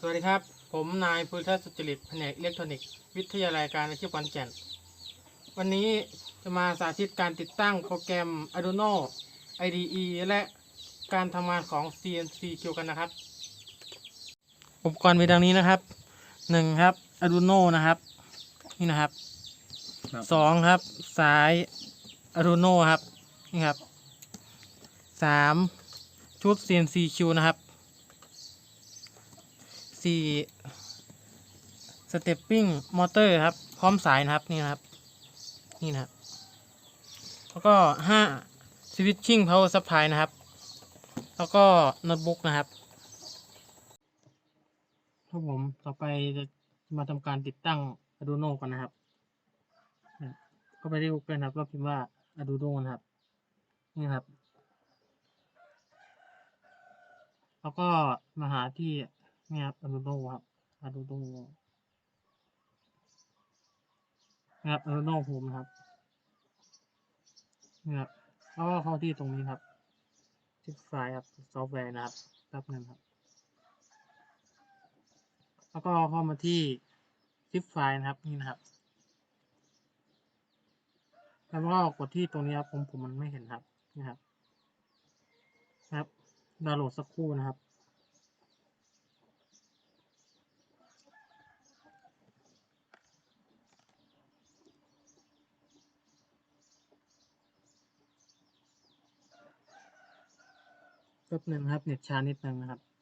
สวัสดีครับ ผมนายพุทธสุจริตแผนกอิเล็กทรอนิกส์วิทยาลัยการอาชีพขอนแก่น วันนี้จะมาสาธิตการติดตั้งโปรแกรม Arduino IDE และการทำงานของ CNC Q กันนะครับ อุปกรณ์มีดังนี้นะครับหนึ่งครับ Arduino นะครับ นี่นะครับครับ สองครับ สาย Arduino ครับ นี่ครับสามชุด CNC Q นะครับ สี่สเตปปิ้งมอเตอร์ครับ พร้อมสายนะครับนี่นะครับ นี่นะครับ แล้วก็ห้าสวิตชิ่งพาวเวอร์ซัพพลายนะครับ แล้วก็โน้ตบุ๊กนะครับครับผมต่อไปจะมาทำการติดตั้ง Arduino กันนะครับนะเข้าไปที่ Google นะครับแล้วพิมพ์ว่า Arduino นะครับ นี่ครับ แล้วก็มาหาที่ นี่ครับ Arduino ครับ Arduino นะครับ Arduino Home ครับนี่ครับแล้วก็เข้าที่ตรงนี้ครับที่ไฟล์ครับซอฟต์แวร์นะครับแป๊บนึงครับ แล้วก็เข้ามาที่ซิปไฟล์นะครับนี่นะครับ แล้วก็กดที่ตรงนี้ครับผมผมมันไม่เห็นครับนี่ครับ ครับดาวน์โหลดสักครู่นะครับ แป๊บหนึ่งครับเน็ตช้านิดนึงนะครับ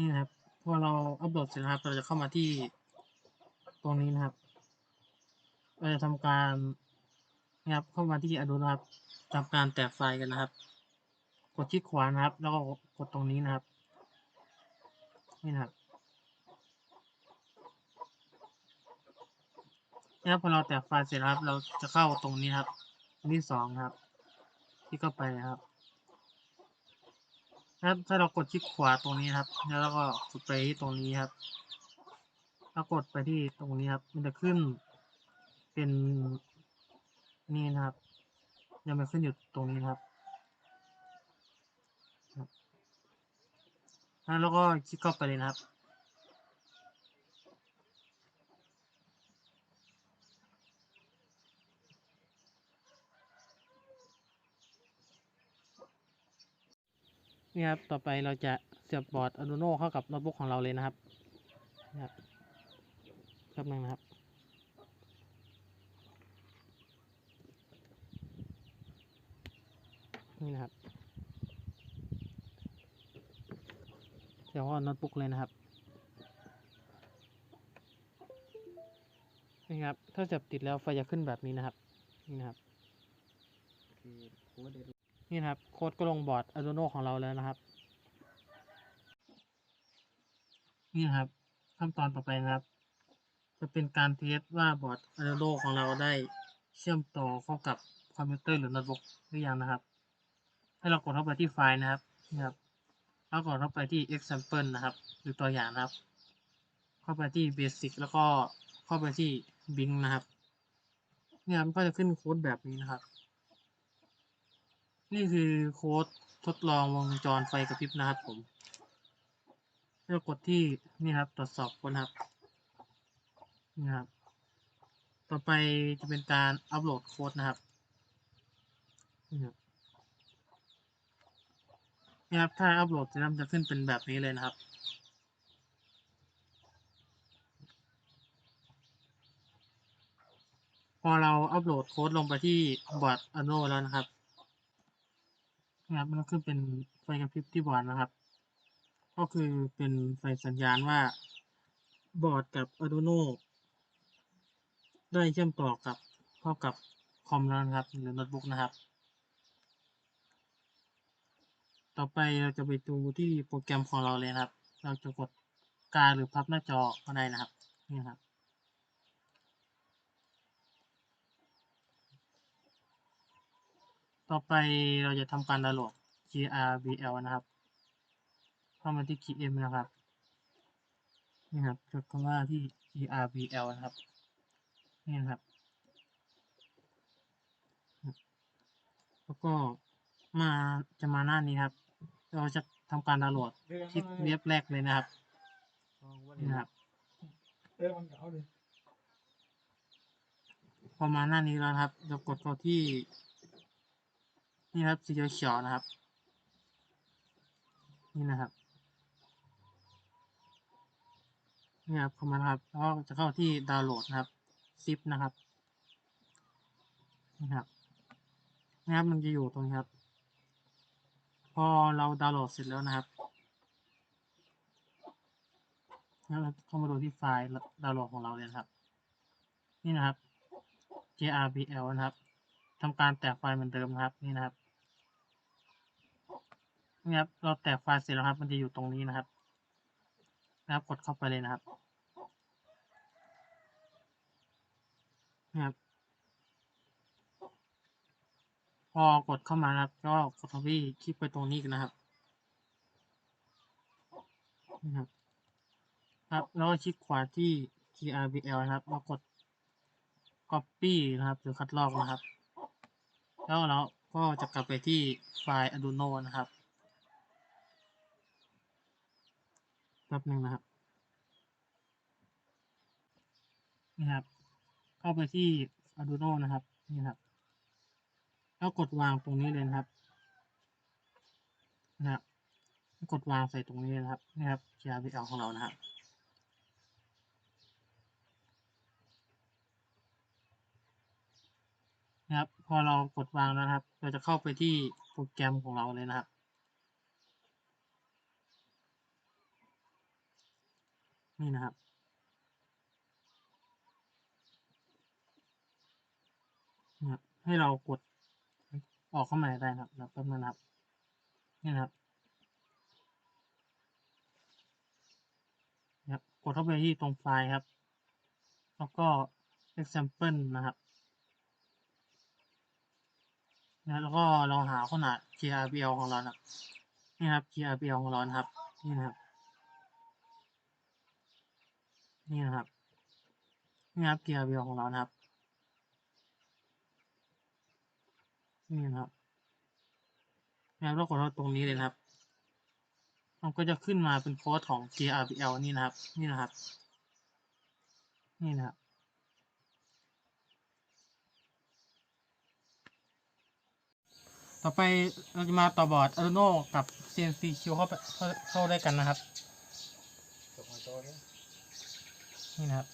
นี่นะครับพอเราอัปโหลดเสร็จนะครับ เราจะเข้ามาที่ตรงนี้นะครับเราจะทำการนะครับเข้ามาที่ Arduino นะครับทำการแตกไฟล์กันนะครับ กดคลิกขวานะครับ แล้วก็กดตรงนี้นะครับนี่นะครับนะครับพอเราแตกไฟล์เสร็จครับ เราจะเข้าตรงนี้ครับนที่สองครับ ที่เข้าไปนะครับ ครับถ้าเรากดที่ขวาตรงนี้ครับ แล้วเราก็กดไปที่ตรงนี้ครับถ้ากดไปที่ตรงนี้ครับ มันจะขึ้นเป็นนี่นะครับ ยังไม่ขึ้นอยู่ตรงนี้ครับ แล้วก็คลิกเข้าไปเลยนะครับ นี่ครับ ต่อไปเราจะเสียบบอร์ด Arduino เข้ากับโน้ตบุ๊กของเราเลยนะครับนะครับแป๊บนึงนะครับนี่นะครับเดี๋ยวว่าโน้ตบุ๊กเลยนะครับ นี่ครับ ถ้าเสียบติดแล้วไฟจะขึ้นแบบนี้นะครับ นี่นะครับ นี่นะครับโค้ดก็ลงบอร์ด Arduino ของเราแล้วนะครับ นี่นะครับขั้นตอนต่อไปนะครับ จะเป็นการเทสว่าบอร์ด Arduino ของเราได้เชื่อมต่อเข้ากับคอมพิวเตอร์หรือโน้ตบุ๊กหรือยังนะครับ ให้เรากดเข้าไปที่ไฟล์นะครับนี่ครับแล้วกดเข้าไปที่ example นะครับหรือตัวอย่างนะครับ เข้าไปที่ basic แล้วก็เข้าไปที่ bing นะครับเนี่ยมันก็จะขึ้นโค้ดแบบนี้นะครับ นี่คือโค้ดทดลองวงจรไฟกระพริบนะครับผมให้เรากดที่นี่ครับ ตรวจสอบคนครับนี่ครับ ต่อไปจะเป็นการอัปโหลดโค้ดนะครับนี่ครับนี่ครับถ้าอัปโหลดจแล้วมันจะขึ้นเป็นแบบนี้เลยนะครับพอเราอัปโหลดโค้ดลงไปที่บอร์ด Arduino แล้วนะครับ นะครับมันก็ขึ้นเป็นไฟกระพริบที่บอร์ดนะครับ ก็คือเป็นไฟสัญญาณว่า บอร์ดกับ Arduino ได้เชื่อมต่อกับเข้ากับคอมแล้วนะครับ หรือโน้ตบุ๊กนะครับ ต่อไปเราจะไปดูที่โปรแกรมของเราเลยนะครับ เราจะกดกาหรือพับหน้าจอก็ได้นะครับ นี่ครับ ต่อไปเราจะทำการดาวน์โหลด GRBL นะครับ เข้ามาที่ KM นะครับ นี่ครับจดคำว่าที่ GRBL นะครับ นี่นะครับ แล้วก็มาจะมาหน้านี้ครับ เราจะทำการดาวน์โหลดคลิกเว็บแรกเลยนะครับ นี่นะครับพอมาหน้านี้แล้วครับเรากดเข้าที่ นี่ครับสีเขียวๆนะครับ นี่นะครับนี่ครับเข้ามานะครับแล้วก็จะเข้าที่ดาวน์โหลดนะครับซิปนะครับนี่ครับนะครับมันจะอยู่ตรงนี้ครับ พอเราดาวน์โหลดเสร็จแล้วนะครับแล้วเราเข้ามาดูที่ไฟล์ดาวน์โหลดของเราเลยนะครับ นี่นะครับ JRBL นะครับทำการแตกไฟล์เหมือนเดิมนะครับ นี่นะครับ นี่ครับ เราแตกไฟล์เสร็จแล้วครับ มันจะอยู่ตรงนี้นะครับ นะครับ กดเข้าไปเลยนะครับนะครับ พอกดเข้ามาครับ ก็กดเข้าที่คลิกไปตรงนี้กันนะครับนะครับ ครับ แล้วก็คลิกขวาที่ GRBL นะครับแล้วกด Copy นะครับ หรือคัดลอกนะครับ แล้วเราก็จะกลับไปที่ไฟล์ Arduino นะครับ แป๊บหนึ่งนะครับ นี่ครับ เข้าไปที่ Arduino นะครับ นี่ครับ แล้วกดวางตรงนี้เลยนะครับ นะครับ กดวางใส่ตรงนี้นะครับ นี่ครับ GRBL ของเรานะครับนะครับ พอเรากดวางแล้วนะครับ เราจะเข้าไปที่โปรแกรมของเราเลยนะครับ นี่นะครับนะครับ ให้เรากดออกเข้ามาได้นะครับแล้วแป๊บนึงนะครับ นี่นะครับนะครับ กดเข้าไปที่ตรงไฟล์ครับ แล้วก็ example นะครับนะแล้วก็ลองหาขนาด GRBL ของเรานะครับนี่ครับ GRBL ของเรานะครับ นี่นะครับ นี่นะครับนี่ครับ GRBL ของเรานะครับนี่นะครับแล้วเรากดเข้าตรงนี้เลยนะครับ มันก็จะขึ้นมาเป็นโค้ดของ GRBL นี่นะครับ นี่นะครับ นี่นะครับ ต่อไปเราจะมาต่อบอร์ด Arduino กับ CNC Q เข้าเข้าได้วยกันนะครับ จบมาจอเนี่ย นี่นะครับ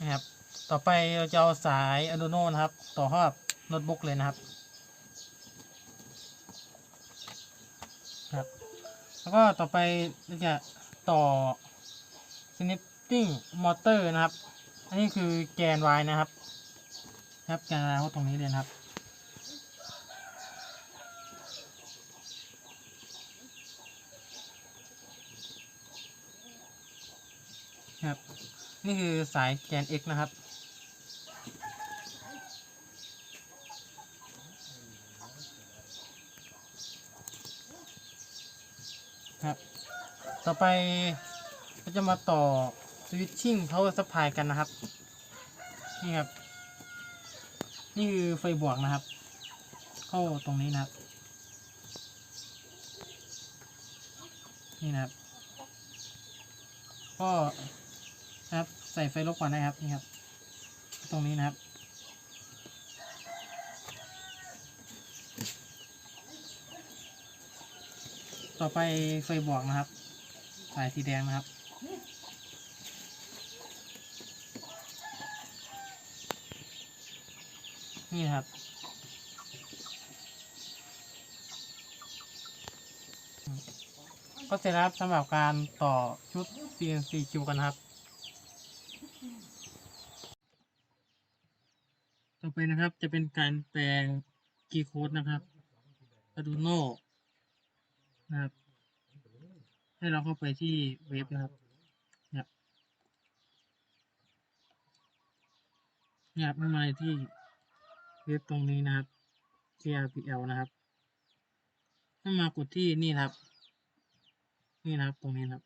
นี่ครับ ต่อไปเราจะเอาสาย Arduino นะครับ ต่อเข้ากับโน้ตบุ๊กเลยนะครับครับแล้วก็ต่อไปเราจะต่อ Snapping Motor นะครับ อันนี้คือแกน Y นะครับ ครับแกน Y เขาตรงนี้เลยนครับครับ นี่คือสายแกน X นะครับครับ ต่อไปเราจะมาต่อ switching power supply กันนะครับ นี่ครับ นี่คือไฟบวกนะครับ เข้าตรงนี้นะครับ นี่นะครับ ก็นะครับใส่ไฟลบก่อนนะครับนี่ครับ ตรงนี้นะครับ ต่อไปไฟบวกนะครับ สายสีแดงนะครับ นี่ครับ ก็เสร็จแล้วสำหรับการต่อชุด CNC คิวกันครับ ต่อไปนะครับจะเป็นการแปลงคีโค้ดนะครับ Arduino นะครับ ให้เราเข้าไปที่เว็บนะครับเนี่ยเนี่ยมาที่ เว็บตรงนี้นะครับ KRPL นะครับให้มากดที่นี่นะครับ นี่นะครับตรงนี้นะครับ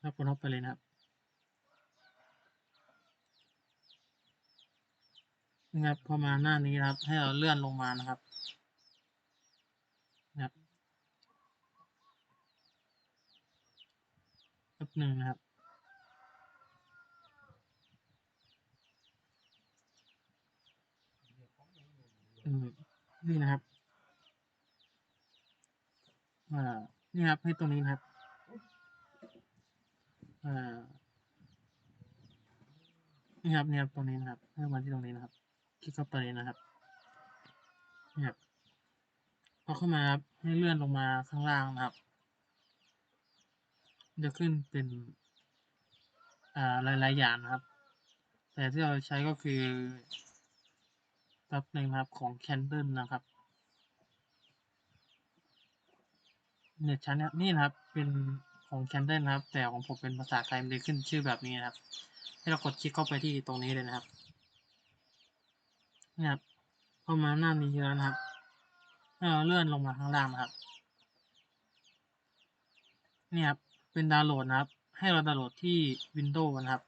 แล้วกดเข้าไปเลยนะครับนะครับพอมาหน้านี้นะครับ ให้เราเลื่อนลงมานะครับนะครับแป๊บหนึ่งนะครับ นี่นะครับอ่านี่ครับให้ตรงนี้นะครับอ่านี่ครับนี่ครับตรงนี้นะครับให้มาที่ตรงนี้นะครับ คลิกเข้าไปนะครับนี่ครับพอเข้ามาครับให้เลื่อนลงมาข้างล่างนะครับ จะขึ้นเป็นอ่าหลายๆอย่างนะครับ แต่ที่เราใช้ก็คือ แป๊บหนึ่งครับของ Candle นะครับเน็ตชั้นนี่นี่นะครับเป็นของ Candle นะครับ แต่ของผมเป็นภาษาไทยมันเลยขึ้นชื่อแบบนี้นะครับ ให้เรากดคลิกเข้าไปที่ตรงนี้เลยนะครับเนี่ยครับพอมาหน้านี้แล้วนะครับให้เราเลื่อนลงมาข้างล่างนะครับเนี่ยครับเป็นดาวน์โหลดนะครับ ให้เราดาวน์โหลดที่ Windows นะครับ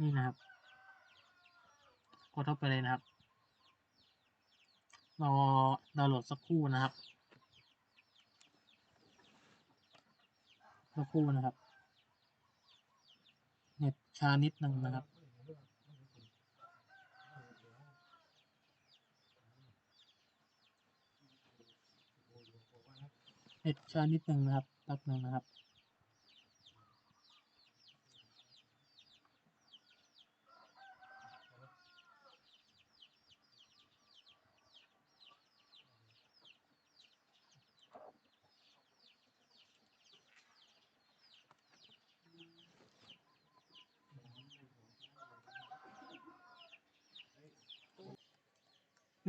นี่นะครับกดเข้าไปเลยนะครับ รอดาวน์โหลดสักครู่นะครับสักครู่นะครับ เน็ตชานิดหนึ่งนะครับเน็ตชานิดหนึ่งนะครับแป๊บหนึ่งนะครับ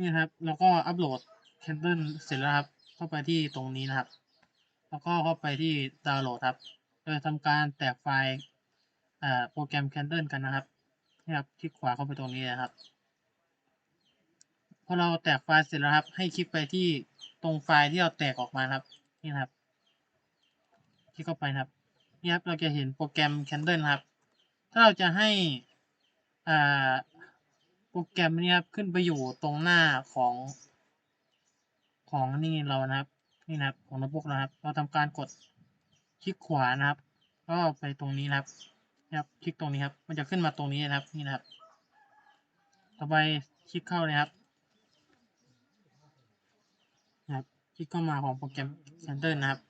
นี่ครับ แล้วก็อัปโหลด Candle เสร็จแล้วครับ เข้าไปที่ตรงนี้นะครับ แล้วก็เข้าไปที่ดาวน์โหลดครับโดยทำการแตกไฟล์โปรแกรม Candle กันนะครับนี่ครับคลิกขวาเข้าไปตรงนี้นะครับพอเราแตกไฟล์เสร็จแล้วครับ ให้คลิกไปที่ตรงไฟล์ที่เราแตกออกมาครับ นี่ครับคลิกเข้าไปครับนี่ครับเราจะเห็นโปรแกรม Candle ครับ ถ้าเราจะให้อ่า รแกรมนี้ครับขึ้นไปอยู่ตรงหน้าของ ของนี่เรานะครับนี่นะครับของโน้ตบุ๊กนะครับ เราทำการกดคลิกขวานะครับ ก็ไปตรงนี้นะครับนะครับคลิกตรงนี้ครับ มันจะขึ้นมาตรงนี้นะครับนี่นะครับ ต่อไปคลิกเข้าเลยครับนะครับ คลิกเข้ามาของโปรแกรม Center นะครับ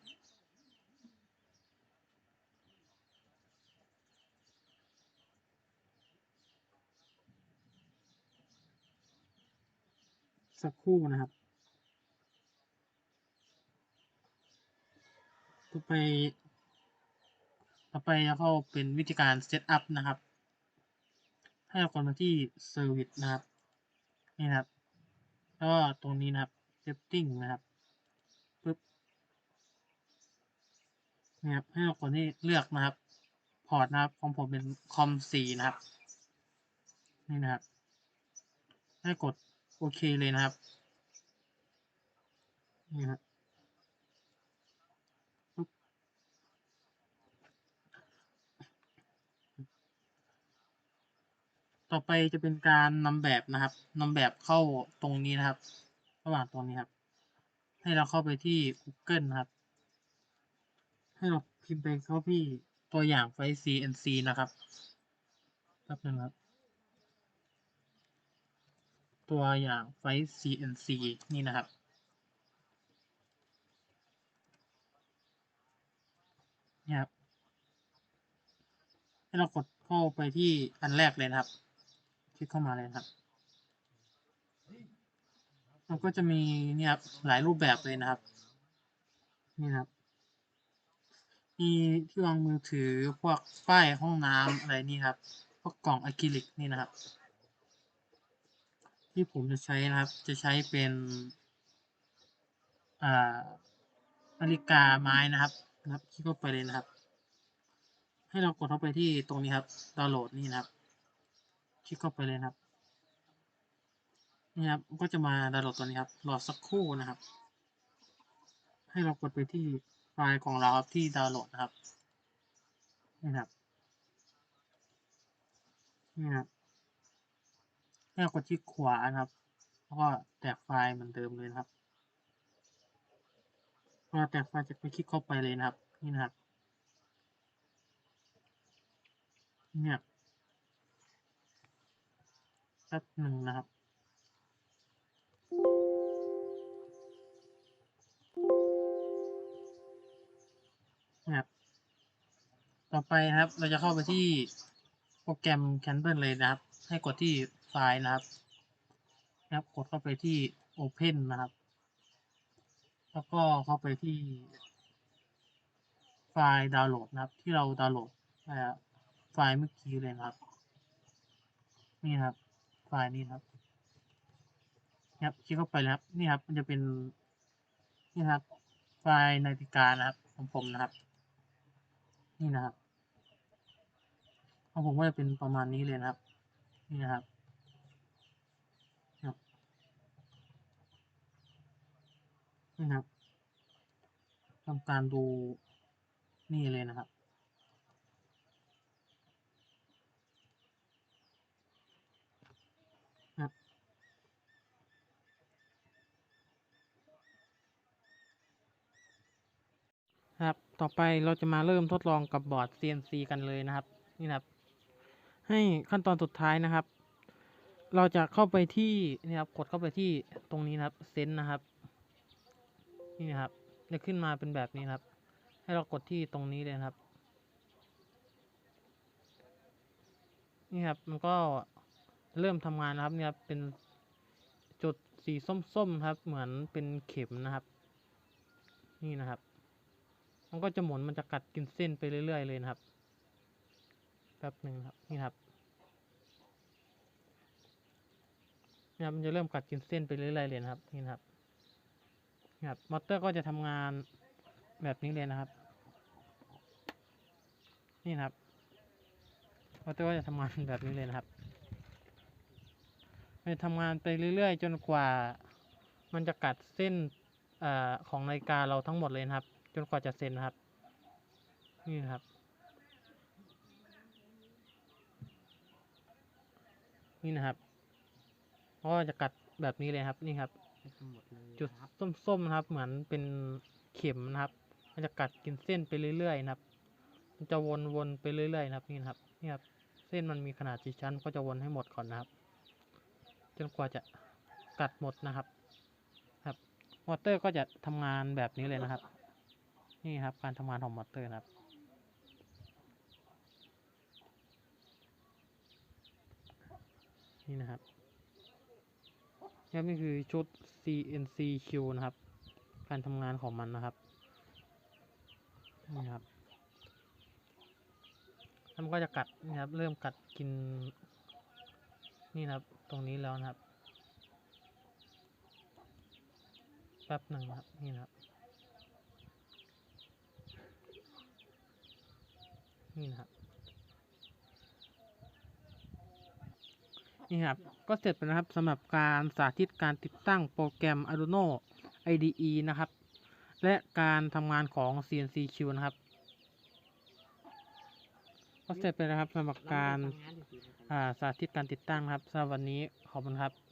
สักครู่นะครับ ต่อไป ต่อไปแล้วก็เป็นวิธีการเซตอัพนะครับ ให้เรากดมาที่ Service นะครับ นี่นะครับ แล้วก็ตรงนี้นะครับ Setting นะครับปึ๊บนี่ครับ ให้เรากดที่เลือกนะครับ พอร์ตนะครับของผมเป็นคอม4นะครับ นี่นะครับ ให้กด โอเคเลยนะครับนี่ครับปุ๊บต่อไปจะเป็นการนำแบบนะครับนำแบบเข้าตรงนี้นะครับ ระหว่างตรงนี้ครับ ให้เราเข้าไปที่ Google นะครับ ให้เราพิมพ์ไปเข้าที่ตัวอย่างไฟล์ CNC นะครับแป๊บนึงครับ ตัวอย่างไฟ CNC นี่นะครับ นี่ครับ ให้เรากดเข้าไปที่อันแรกเลยนะครับ คลิกเข้ามาเลยครับ มันก็จะมีนี่ครับหลายรูปแบบเลยนะครับ นี่ครับ มีที่วางมือถือพวกป้ายห้องน้ำอะไรนี่ครับ พวกกล่องอะคริลิกนี่นะครับ ที่ผมจะใช้นะครับ จะใช้เป็นอ่านาฬิกาไม้นะครับนะครับคลิกเข้าไปเลยนะครับ ให้เรากดเข้าไปที่ตรงนี้ครับดาวน์โหลดนี่นะครับคลิกเข้าไปเลยนะครับนี่ครับก็จะมาดาวน์โหลดตัวนี้ครับรอสักครู่นะครับ ให้เรากดไปที่ไฟล์ของเราครับที่ดาวน์โหลดนะครับนี่นะครับนี่นะครับ ให้เรากดที่ขวานะครับ แล้วก็แตกไฟล์เหมือนเดิมเลยนะครับพอแตกไฟล์จะไปคลิกเข้าไปเลยนะครับ นี่นะครับ เนี่ยแป๊บหนึ่งนะครับนะครับ ต่อไปนะครับ เราจะเข้าไปที่โปรแกรม Candle เลยนะครับ ให้กดที่ ไฟล์นะครับนะครับ กดเข้าไปที่ Open นะครับ แล้วก็เข้าไปที่ไฟล์ดาวน์โหลดนะครับ ที่เราดาวน์โหลดไฟล์เมื่อกี้เลยนะครับ นี่ครับ ไฟล์นี้ครับนะครับคลิกเข้าไปเลยครับ นี่ครับ มันจะเป็น นี่ครับ ไฟล์นาฬิกานะครับ ของผมนะครับ นี่นะครับของผมก็จะเป็นประมาณนี้เลยนะครับ นี่นะครับ นะครับทำการดูนี่เลยนะครับครับ ครับ ต่อไปเราจะมาเริ่มทดลองกับบอร์ด CNC กันเลยนะครับ นี่นะครับ ให้ขั้นตอนสุดท้ายนะครับ เราจะเข้าไปที่นี่ครับ กดเข้าไปที่ตรงนี้นะครับ เซนนะครับ นี่นะครับจะขึ้นมาเป็นแบบนี้ครับ ให้เรากดที่ตรงนี้เลยครับ นี่ครับมันก็เริ่มทำงานนะครับเนี่ยครับเป็นจุดสีส้มๆครับ เหมือนเป็นเข็มนะครับ นี่นะครับ มันก็จะหมุนมันจะกัดกินเส้นไปเรื่อยๆเลยนะครับแป๊บหนึ่งครับนี่ครับนี่ครับมันจะเริ่มกัดกินเส้นไปเรื่อยๆเลยนะครับนี่นะครับ ครับมอเตอร์ก็จะทำงานแบบนี้เลยนะครับ นี่นะครับมอเตอร์ก็จะทำงานแบบนี้เลยนะครับมันจะทำงานไปเรื่อยๆ จนกว่า มันจะกัดเส้นอของนาฬิกาเราทั้งหมดเลยนะครับ จนกว่าจะเซ็นนะครับ นี่นครับนี่นะครับก็จะกัดแบบนี้เลยครับนี่ครับ จุดส้มๆนะครับ เหมือนเป็นเข็มนะครับ มันจะกัดกินเส้นไปเรื่อยๆนะครับ มันจะวนๆไปเรื่อยๆนะครับนี่นะครับนี่ครับ เส้นมันมีขนาดกี่ชั้น ก็จะวนให้หมดก่อนนะครับ จนกว่าจะกัดหมดนะครับ ครับมอเตอร์ก็จะทำงานแบบนี้เลยนะครับ นี่ครับ การทำงานของมอเตอร์นะครับนี่นะครับ ครับนี่คือชุด CNCQ นะครับ การทำงานของมันนะครับ นี่ครับแล้วมันก็จะกัดนะครับ เริ่มกัดกิน นี่นะครับ ตรงนี้แล้วนะครับ แป๊บหนึ่งนะครับ นี่นะครับ นี่นะครับ นี่ครับ ก็เสร็จไปนะครับสำหรับการสาธิตการติดตั้งโปรแกรม Arduino IDE นะครับ และการทำงานของ CNCQ นะครับ ก็เสร็จไปแล้วครับสำหรับการสาธิตการติดตั้งครับสำหรับวันนี้ขอบคุณครับ